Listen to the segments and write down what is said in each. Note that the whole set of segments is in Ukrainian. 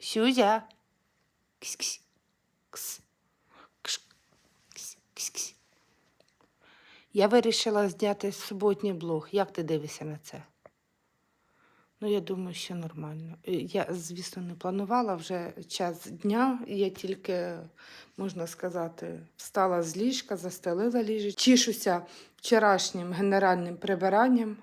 Сюзя. Ксь-ксь. Кс. Кш. Ксь. Ксь-ксь. Я вирішила зняти суботній блог. Як ти дивишся на це? Ну, я думаю, що нормально. Е, Я, звісно, не планувала вже час дня. Я тільки, можна сказати, встала з ліжка, застелила ліжко. Тішуся вчорашнім генеральним прибиранням.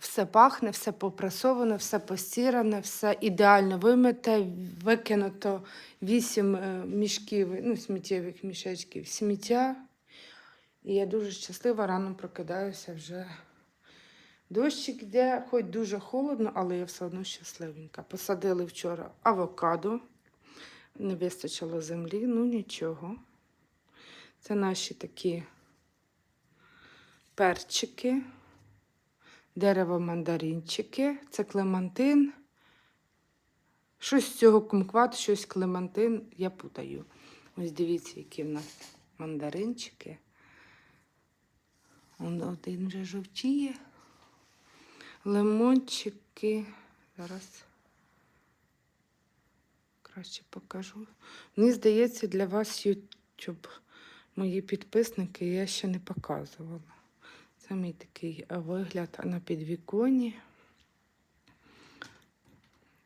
Все пахне, все попрасоване, все постіране, все ідеально вимите, викинуто вісім е, мішків, ну, сміттєвих мішечків сміття. І я дуже щаслива, рано прокидаюся вже. Дощик йде, хоч дуже холодно, але я все одно щасливенька. Посадили вчора авокадо, не вистачило землі, ну нічого. Це наші такі перчики, дерево мандаринчики, це клемантин. Щось з цього кумкват, щось клемантин, я путаю. Ось дивіться, які в нас мандаринчики. Он один вже жовтіє. Лимончики. Зараз краще покажу. Мені здається, для вас YouTube, мої підписники, я ще не показувала. Мій такий е, вигляд на підвіконні.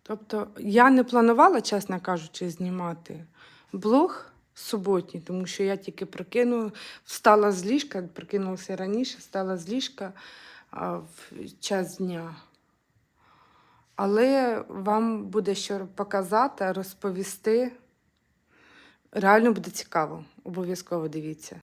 Тобто я не планувала, чесно кажучи, знімати блог суботній, тому що я тільки прокинула, встала з ліжка, прокинулася раніше, встала з ліжка а, в час дня. Але вам буде що показати, розповісти. Реально буде цікаво. Обов'язково дивіться.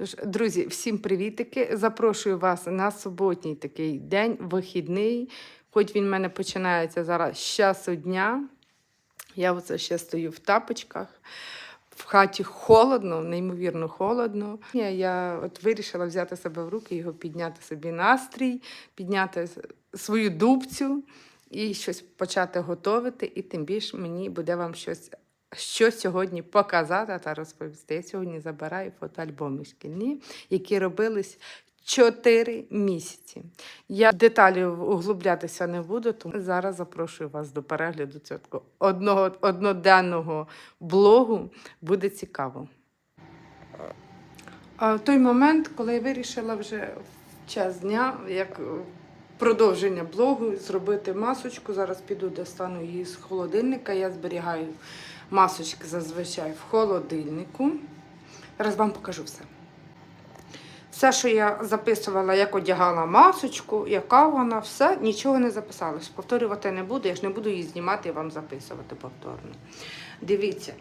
Тож, друзі, всім привітики. Запрошую вас на суботній такий день, вихідний. Хоч він в мене починається зараз з часу дня. Я оце ще стою в тапочках. В хаті холодно, неймовірно холодно. Я, от вирішила взяти себе в руки, його підняти собі настрій, підняти свою дубцю і щось почати готувати. І тим більше мені буде вам щось, що сьогодні показати та розповісти. Я сьогодні забираю фотоальбоми шкільні, які робились. Чотири місяці. Я деталі углублятися не буду, тому зараз запрошую вас до перегляду цього одного одноденного блогу. Буде цікаво. А в той момент, коли я вирішила вже в час дня, як продовження блогу, зробити масочку. Зараз піду достану її з холодильника. Я зберігаю масочки зазвичай в холодильнику. Зараз вам покажу все. Все, що я записувала, як одягала масочку, яка вона, все, нічого не записалось. Повторювати не буду, я ж не буду її знімати і вам записувати повторно. Дивіться.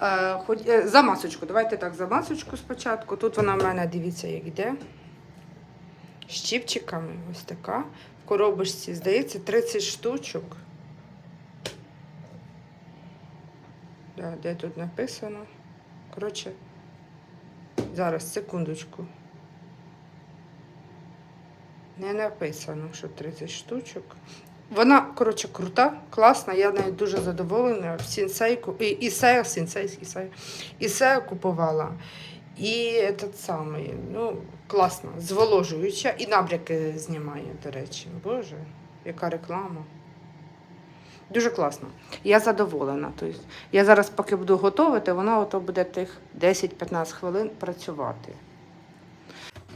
Е, е, за масочку, давайте так, за масочку спочатку. Тут вона в мене, дивіться, як йде. З чіпчиками, ось така. В коробочці, здається, 30 штучок. Да, де тут написано? Коротше, зараз, секундочку. Не написано, що 30 штучок. Вона, коротше, крута, класна, я нею дуже задоволена. В сінсейку, і, і сея, сінсей, і сея, і сея купувала. І этот самий, ну, класно, зволожуюча і набряки знімає, до речі. Боже, яка реклама. Дуже класно. Я задоволена. Тобто, я зараз, поки буду готувати, вона ото буде тих 10-15 хвилин працювати.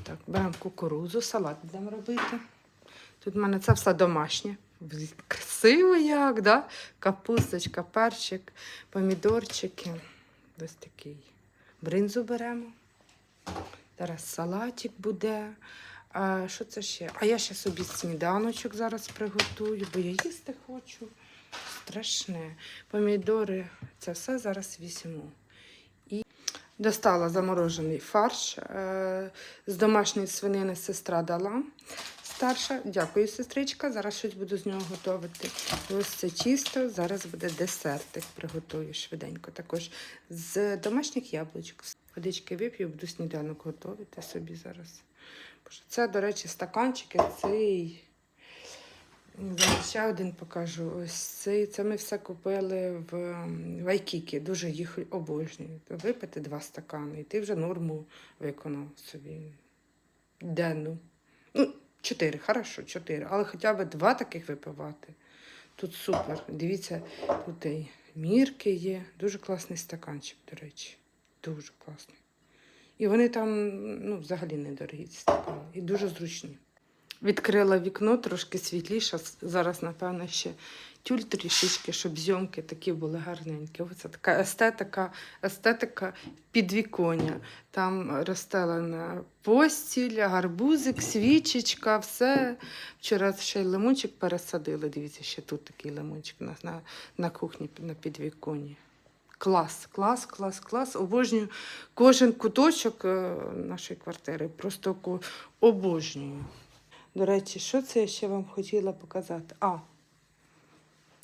Так, беремо кукурузу, салат будемо робити. Тут в мене це все домашнє. Красиво як, да? Капусточка, перчик, помідорчики. Ось такий. Бринзу беремо. Зараз салатик буде. А, що це ще? А я ще собі сніданочок зараз приготую, бо я їсти хочу. Страшне. Помідори, це все зараз візьму. І достала заморожений фарш. Е, з домашньої свинини сестра дала. Старша, дякую, сестричка. Зараз щось буду з нього готувати. Ось це тісто. Зараз буде десертик. Приготую швиденько. Також з домашніх яблучок. Водички вип'ю, буду сніданок готувати собі зараз. Це, до речі, стаканчики. Цей. Ще один покажу. Ось цей. Це ми все купили в, м, в Айкікі. Дуже їх обожнюю. Випити два стакани, і ти вже норму виконав собі. Денну. Ну, чотири, хорошо, чотири. Але хоча б два таких випивати. Тут супер. Дивіться, тут і мірки є. Дуже класний стаканчик, до речі. Дуже класний. І вони там ну, взагалі недорогі ці стакани. І дуже зручні. Відкрила вікно, трошки світліше. Зараз, напевно, ще тюль трішечки, щоб зйомки такі були гарненькі. Оце така естетика, естетика підвіконня. Там розстелена постіль, гарбузик, свічечка, все. Вчора ще й лимончик пересадили. Дивіться, ще тут такий лимончик на, на, на кухні на підвіконні. Клас, клас, клас, клас. Обожнюю кожен куточок е, нашої квартири. Просто обожнюю. До речі, що це я ще вам хотіла показати? А,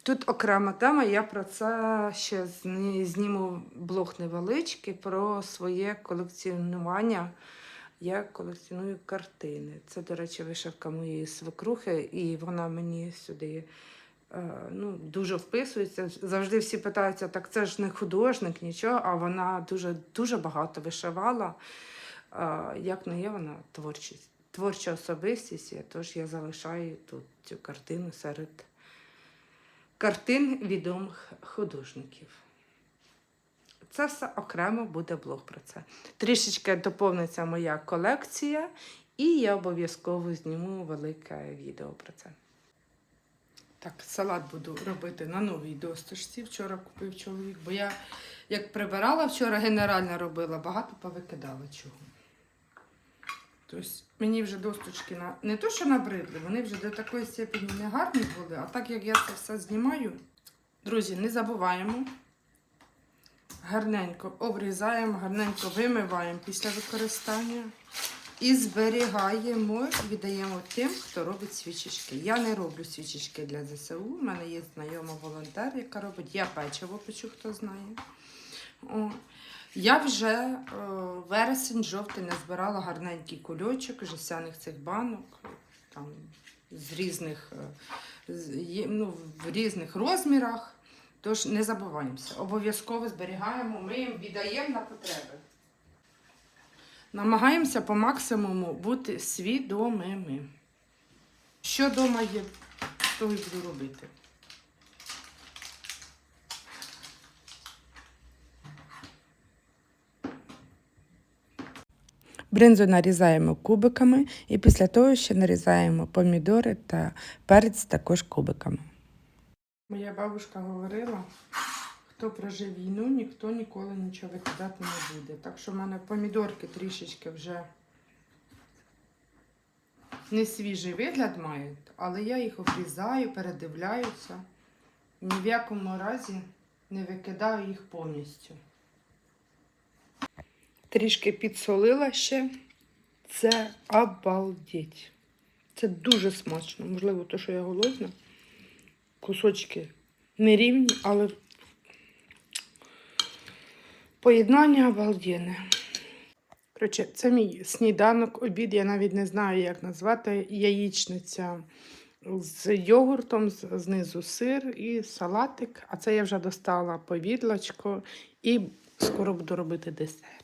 тут окрема тема, я про це ще зніму блог невеличкий про своє колекціонування. Я колекціоную картини. Це, до речі, вишивка моєї свекрухи, і вона мені сюди е, ну, дуже вписується. Завжди всі питаються, так це ж не художник, нічого, а вона дуже, дуже багато вишивала. Е, Як не є вона творчість, творча особистість, і тож я залишаю тут цю картину серед картин відомих художників. Це все окремо буде блог про це. Трішечки доповниться моя колекція, і я обов'язково зніму велике відео про це. Так, салат буду робити на новій досточці. Вчора купив чоловік, бо я як прибирала вчора, генерально робила, багато повикидала чого. Тобто мені вже досточки на не то, що набридли, вони вже до такої степені не гарні були, а так як я це все знімаю, друзі, не забуваємо. Гарненько обрізаємо, гарненько вимиваємо після використання і зберігаємо, віддаємо тим, хто робить свічечки. Я не роблю свічечки для ЗСУ. У мене є знайома волонтер, яка робить. Я печиво печу, хто знає. О. Я вже е, вересень, жовтень назбирала гарненький кульочок жестяних цих банок, там, з різних, е, ну, в різних розмірах. Тож не забуваємося. Обов'язково зберігаємо, ми їм віддаємо на потреби. Намагаємося по максимуму бути свідомими. Що вдома є, то і буду робити. Бринзу нарізаємо кубиками і після того ще нарізаємо помідори та перець також кубиками. Моя бабушка говорила, хто прожив війну, ніхто ніколи нічого викидати не буде. Так що в мене помідорки трішечки вже не свіжий вигляд мають, але я їх обрізаю, передивляюся. Ні в якому разі не викидаю їх повністю. Трішки підсолила ще. Це обалдеть. Це дуже смачно. Можливо, то, що я голодна. Кусочки нерівні, але поєднання обалденне. Коротше, це мій сніданок, обід, я навіть не знаю, як назвати. Яєчниця з йогуртом, знизу сир і салатик. А це я вже достала повідлочко і скоро буду робити десерт.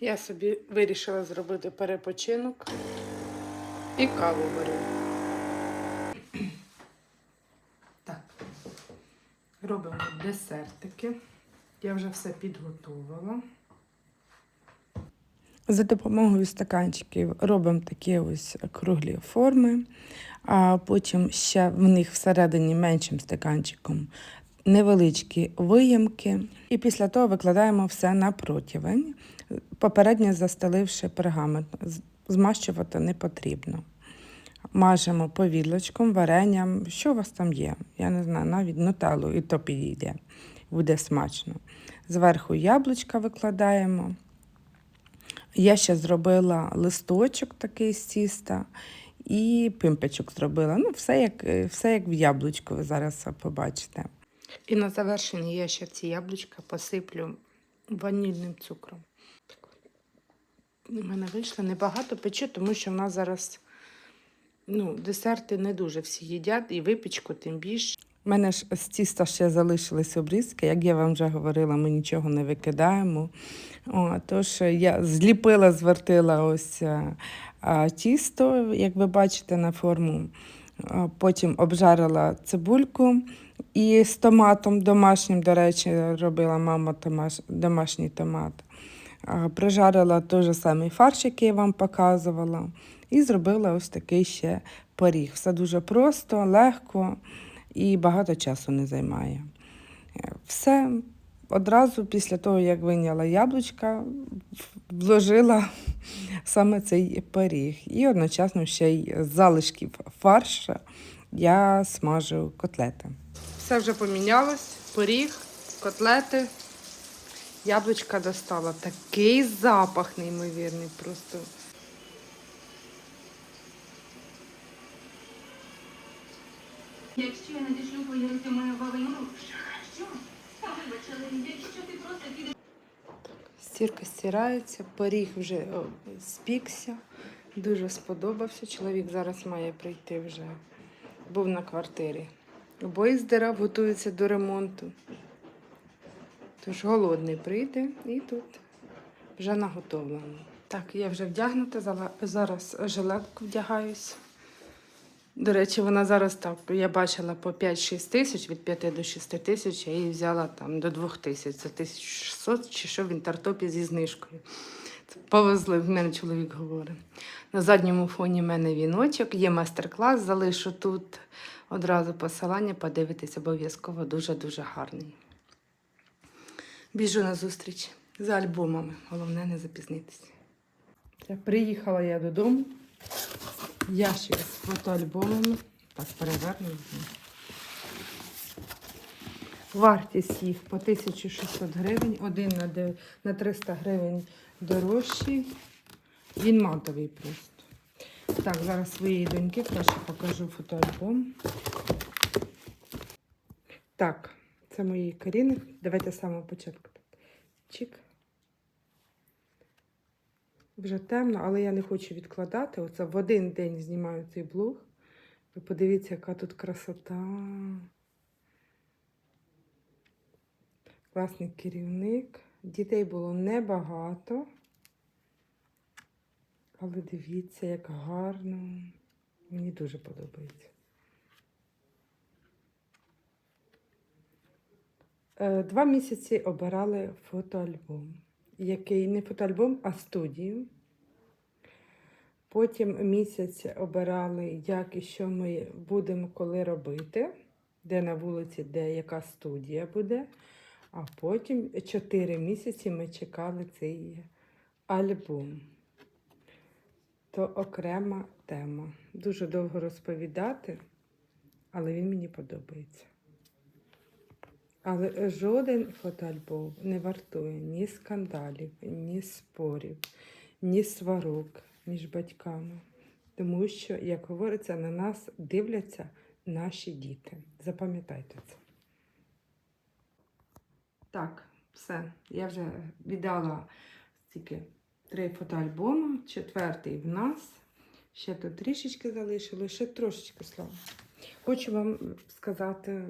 Я собі вирішила зробити перепочинок і каву беру. Так, робимо десертики. Я вже все підготувала. За допомогою стаканчиків робимо такі ось круглі форми, а потім ще в них всередині меншим стаканчиком невеличкі виємки. І після того викладаємо все на противень, попередньо застеливши пергамент. Змащувати не потрібно. Мажемо повідлочком, варенням, що у вас там є. Я не знаю, навіть нутеллу і то підійде. Буде смачно. Зверху яблучка викладаємо. Я ще зробила листочок такий з тіста і пимпочок зробила. Ну, все як, все як в яблучку, ви зараз побачите. І на завершення я ще ці яблучка посиплю ванільним цукром. У мене вийшло небагато печу, тому що в нас зараз ну, десерти не дуже всі їдять, і випічку тим більше. У мене ж з тіста ще залишились обрізки. Як я вам вже говорила, ми нічого не викидаємо. О, тож я зліпила, звертила ось а, а, тісто, як ви бачите, на форму А Потім обжарила цибульку і з томатом домашнім, до речі, робила мама томаш, домашній томат. Прижарила той же самий фарш, який я вам показувала, і зробила ось такий ще поріг. Все дуже просто, легко і багато часу не займає. Е, Все одразу після того, як виняла яблучка, вложила саме цей пиріг. І одночасно ще й з залишків фарша я смажу котлети. Все вже помінялось. Пиріг, котлети. Яблучка достала. Такий запах неймовірний просто. Якщо я надішлю твоє резюме в Авеню, що? Вибач, але якщо ти просто підеш Стірка стирається, пиріг вже о, спікся. Дуже сподобався. Чоловік зараз має прийти вже. Був на квартирі. Обоє здирав, готується до ремонту. Тож голодний прийде і тут вже наготовлено. Так, я вже вдягнута, зараз жилетку вдягаюсь. До речі, вона зараз так, я бачила по 5-6 тисяч, від 5 до 6 тисяч, я її взяла там до 2 тисяч, це 1600 чи що в інтертопі зі знижкою. Повезли, в мене чоловік говорить. На задньому фоні в мене віночок, є майстер-клас, залишу тут одразу посилання, подивитись обов'язково дуже-дуже гарний. Біжу на зустріч за альбомами, головне не запізнитися. Приїхала я додому. Ящик з фотоальбомами. Так, переверну. Вартість їх по 1600 гривень, один на, 300 гривень дорожчий. Він матовий просто. Так, зараз своєї доньки краще покажу фотоальбом. Так, це мої Каріни. Давайте з самого початку. Чик. Вже темно, але я не хочу відкладати. Оце в один день знімаю цей блог. Ви подивіться, яка тут красота. Класний керівник. Дітей було небагато. Але дивіться, як гарно. Мені дуже подобається. Два місяці обирали фотоальбом який не фотоальбом, а студію. Потім місяць обирали, як і що ми будемо коли робити, де на вулиці, де яка студія буде. А потім 4 місяці ми чекали цей альбом. То окрема тема. Дуже довго розповідати, але він мені подобається. Але жоден фотоальбом не вартує ні скандалів, ні спорів, ні сварок між батьками. Тому що, як говориться, на нас дивляться наші діти. Запам'ятайте це. Так, все. Я вже віддала тільки три фотоальбоми, четвертий в нас. Ще тут трішечки залишилось, ще трошечки слава. Хочу вам сказати.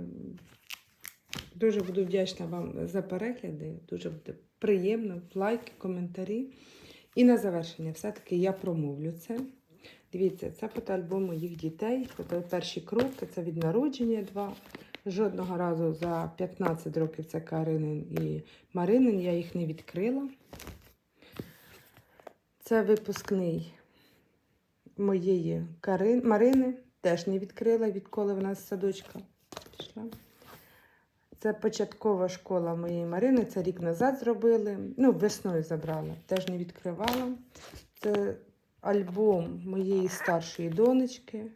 Дуже буду вдячна вам за перегляди. Дуже буде приємно. Лайки, коментарі. І на завершення, все-таки я промовлю це. Дивіться, це фотоальбом моїх дітей. Фото перші кроки, це від народження два. Жодного разу за 15 років це Каринин і Маринин. Я їх не відкрила. Це випускний моєї Карин... Марини. Теж не відкрила, відколи вона з садочка пішла. Це початкова школа моєї Марини. Це рік назад зробили. Ну, весною забрала, теж не відкривала. Це альбом моєї старшої донечки.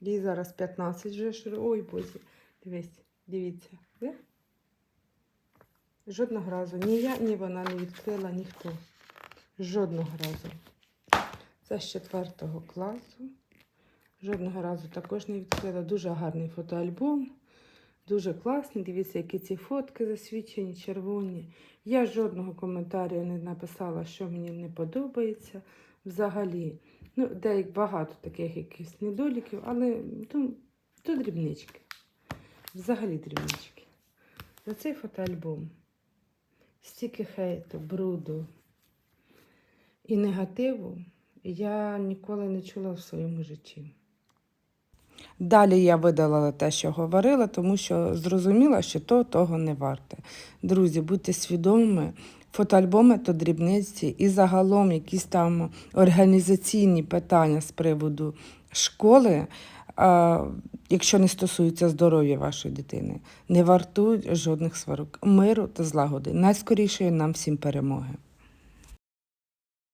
Їй зараз 15 вже. Ой, боже, дивись, дивіться. Ви? Жодного разу ні я, ні вона не відкрила ніхто. Жодного разу. Це з 4 класу. Жодного разу також не відкрила. Дуже гарний фотоальбом. Дуже класний. Дивіться, які ці фотки засвідчені, червоні. Я жодного коментаря не написала, що мені не подобається. Взагалі, ну, деяк багато таких якихось недоліків, але ну, то дрібнички. Взагалі дрібнички. За цей фотоальбом стільки хейту, бруду і негативу я ніколи не чула в своєму житті. Далі я видалила те, що говорила, тому що зрозуміла, що то того не варте. Друзі, будьте свідомими, фотоальбоми то дрібниці, і загалом якісь там організаційні питання з приводу школи, якщо не стосуються здоров'я вашої дитини, не вартують жодних сварок, миру та злагоди. Найскорішої нам всім перемоги.